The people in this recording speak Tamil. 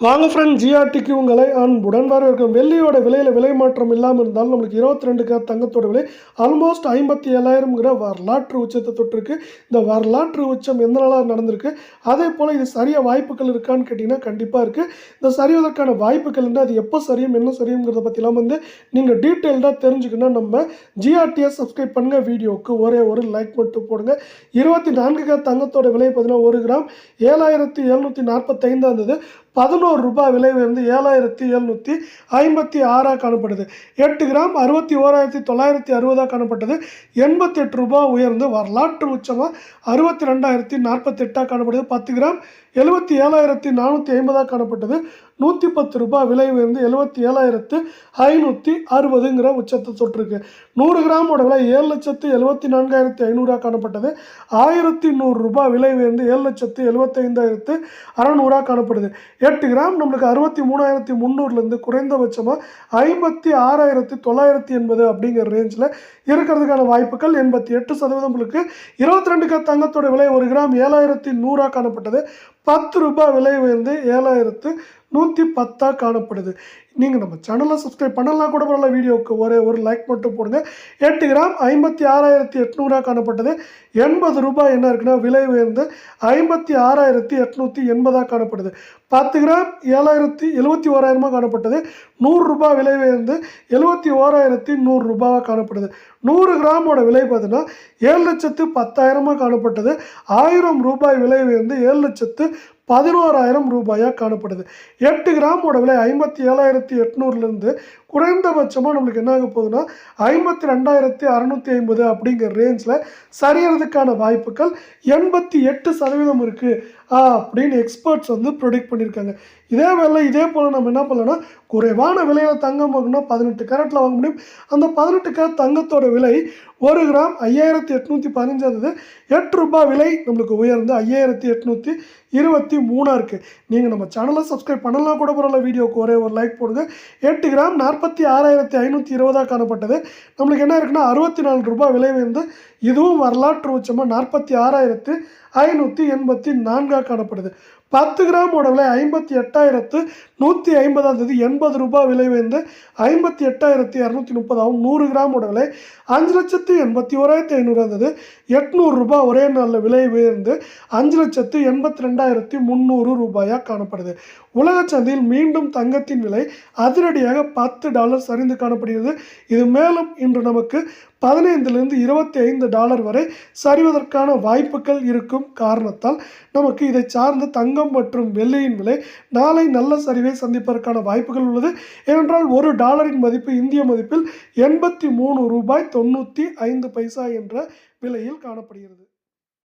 வாங்க ஃப்ரெண்ட் ஜிஆர்டிக்கு உங்களை அன்புடன் வரவேற்கும் வெள்ளியோட விலையில் விலை மாற்றம் இல்லாமல் இருந்தாலும் நம்மளுக்கு இருபத்தி ரெண்டு கிராம் தங்கத்தோட விலை ஆல்மோஸ்ட் ஐம்பத்தி ஏழாயிரம்ங்கிற வரலாற்று உச்சத்தை தொட்டிருக்கு. இந்த வரலாற்று உச்சம் எந்த நாளாக நடந்திருக்கு? அதே போல் இது சரிய வாய்ப்புகள் இருக்கான்னு கேட்டிங்கன்னா கண்டிப்பாக இருக்குது இந்த சரிவதற்கான வாய்ப்புகள் என்ன அது எப்போ சரியும் என்ன சரியுங்கிறத பற்றிலாம் வந்து நீங்கள் டீட்டெயில்டாக தெரிஞ்சுக்கணும் நம்ம ஜிஆர்டியை சப்ஸ்கிரைப் பண்ணுங்கள் வீடியோவுக்கு ஒரே ஒரு லைக் மட்டும் போடுங்க. இருபத்தி நான்கு கிராம் தங்கத்தோட விலை பார்த்தீங்கன்னா ஒரு கிராம் ஏழாயிரத்தி எழுநூற்றி நாற்பத்தைந்தாக இருந்தது பதினோரு ரூபாய் விலை உயர்ந்து ஏழாயிரத்தி எழுநூற்றி ஐம்பத்தி ஆறாக காணப்படுது எட்டு கிராம் அறுபத்தி ஓராயிரத்தி தொள்ளாயிரத்தி அறுபதாக காணப்பட்டது. எண்பத்தி எட்டு ரூபாய் உயர்ந்து வரலாற்று உச்சமாக அறுபத்தி ரெண்டாயிரத்தி நாற்பத்தி எட்டாக காணப்படுது. பத்து கிராம் எழுபத்தி ஏழாயிரத்தி நானூற்றி ஐம்பதாக காணப்பட்டது. நூற்றி பத்து ரூபாய் விலை உயர்ந்து எழுபத்தி ஏழாயிரத்து ஐநூற்றி அறுபதுங்கிற உச்சத்தை தொட்டிருக்கு. நூறு கிராமோட விலை ஏழு லட்சத்து எழுபத்தி நான்காயிரத்தி ஐநூறுரூவா காணப்பட்டது. ஆயிரத்தி நூறுரூபா விலை உயர்ந்து ஏழு லட்சத்து எழுபத்தைந்தாயிரத்து அறநூறாக காணப்படுது. எட்டு கிராம் நம்மளுக்கு அறுபத்தி மூணாயிரத்தி முந்நூறுலேருந்து குறைந்தபட்சமாக ஐம்பத்தி ஆறாயிரத்தி தொள்ளாயிரத்தி எண்பது அப்படிங்கிற ரேஞ்சில் இருக்கிறதுக்கான வாய்ப்புகள் எண்பத்தி எட்டு சதவீதம் உங்களுக்கு இருபத்தி ரெண்டு கிராம் தங்கத்தோட விலை ஒரு கிராம் ஏழாயிரத்தி நூறாக காணப்பட்டது. பத்து ரூபாய் விலை உயர்ந்து ஏழாயிரத்து நூற்றி பத்தாக காணப்படுது. நீங்கள் நம்ம சேனலை சப்ஸ்கிரைப் பண்ணலாம் கூட பரவாயில்ல வீடியோவுக்கு ஒரே ஒரு லைக் மட்டும் போடுங்க. எட்டு கிராம் ஐம்பத்தி ஆறாயிரத்தி எட்நூறுரூவா காணப்பட்டது. எண்பது ரூபாய் என்ன இருக்குன்னா விலை உயர்ந்து ஐம்பத்தி ஆறாயிரத்தி எட்நூற்றி எண்பதாக காணப்படுது பத்து கிராம் ஏழாயிரத்தி எழுபத்தி ஓராயிரமாக காணப்பட்டது. நூறு ரூபாய் விலை உயர்ந்து எழுபத்தி ஓராயிரத்தி நூறுரூபாவாக காணப்படுது நூறு கிராமோட விலை பார்த்தீங்கன்னா ஏழு லட்சத்து பத்தாயிரமாக காணப்பட்டது. ஆயிரம் ரூபாய் விலை உயர்ந்து ஏழு லட்சத்து பதினோராயிரம் ரூபாயாக காணப்படுது. எட்டு கிராமோட விலை ஐம்பத்தி ஏழாயிரத்தி எட்நூறுலேருந்து குறைந்தபட்சமாக நம்மளுக்கு என்ன ஆக போகுதுன்னா ஐம்பத்தி ரெண்டாயிரத்தி அறநூற்றி ஐம்பது அப்படிங்கிற ரேஞ்சில் சரியறதுக்கான வாய்ப்புகள் எண்பத்தி எட்டு சதவீதம் இருக்குது அப்படின்னு எக்ஸ்பர்ட்ஸ் வந்து ப்ரொடிக்ட் பண்ணியிருக்காங்க இதே வேலை இதே போல் நம்ம என்ன பண்ணலாம்னா குறைவான விலையில் தங்கம் வாங்கினா பதினெட்டு கேரட்டில் வாங்க முடியும். அந்த பதினெட்டு கேரட் தங்கத்தோட விலை ஒரு கிராம் ஐயாயிரத்தி எட்நூற்றி பதினஞ்சாவது எட்டு ரூபாய் விலை நம்மளுக்கு உயர்ந்து ஐயாயிரத்தி எட்நூற்றி இருபத்தி மூணாக இருக்குது நீங்கள் நம்ம சேனலை சப்ஸ்கிரைப் பண்ணலாம் கூட பரவாயில்ல வீடியோக்கு ஒரே ஒரு லைக் போடுங்க. எட்டு கிராம் நாற்பத்தி ஆறாயிரத்தி ஐநூற்றி இருபதாக காணப்பட்டது. நம்மளுக்கு என்ன இருக்குன்னா அறுபத்தி நாலு ரூபாய் விலை வந்து இதுவும் வரலாற்று உச்சமாக நாற்பத்தி ஆறாயிரத்து ஐநூற்றி எண்பத்தி நான்காக காணப்படுது. பத்து கிராமோட விலை ஐம்பத்தி எட்டாயிரத்து நூற்றி ஐம்பதாம் தேதி எண்பது ரூபாய் விலை வந்து ஐம்பத்தி எட்டாயிரத்தி இரநூத்தி முப்பதாகவும் நூறு கிராமோட விலை அஞ்சு லட்சத்து எண்பத்தி ஓராயிரத்தி ஐநூறு இருந்தது எட்நூறு ரூபாய் ஒரே நாளில் விலை உயர்ந்து அஞ்சு லட்சத்து எண்பத்தி ரெண்டாயிரத்தி முந்நூறு ரூபாயாக காணப்படுது. உலக சந்தையில் மீண்டும் தங்கத்தின் விலை அதிரடியாக பத்து டாலர் சரிந்து காணப்படுகிறது. இது மேலும் இன்று நமக்கு பதினைந்திலிருந்து இருபத்தி ஐந்து டாலர் வரை சரிவதற்கான வாய்ப்புகள் இருக்கும். காரணத்தால் நமக்கு இதை சார்ந்த தங்கம் மற்றும் வெள்ளியின் விலை நாளை நல்ல சரிவை சந்திப்பதற்கான வாய்ப்புகள் உள்ளது. ஏனென்றால் ஒரு டாலரின் மதிப்பு இந்திய மதிப்பில் எண்பத்தி மூணு ரூபாய் தொண்ணூற்றி ஐந்து பைசா என்ற விலையில் காணப்படுகிறது.